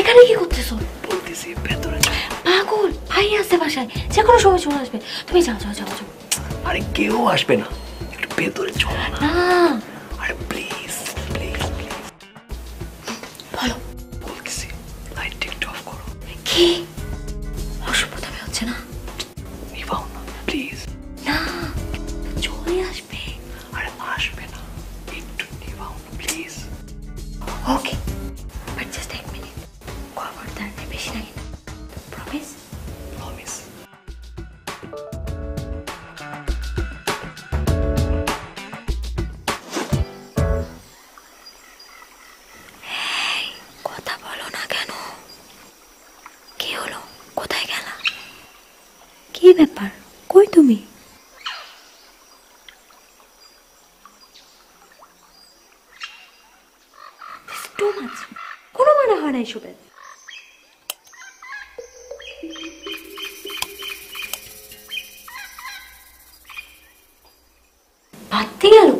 এখানে কি করতেছো? বলতেছি ভেতরে পাগল ভাই আসছে বাসায়। যে কোনো সময় চলে আসবে। তুমি যাও যাও যাও যাও। আরে কেউ আসবে না। একটু ভেতরে চল না। আরে প্লিজ কি? অসভ্যতামে হচ্ছে না। নিভাও না প্লিজ না চলে আসবে। আরে আসবে না একটু নিভাও না প্লিজ ওকে ব্যাপার? কই তুমি? কোনো মানে হয় না এসবের। ভাবতে গেল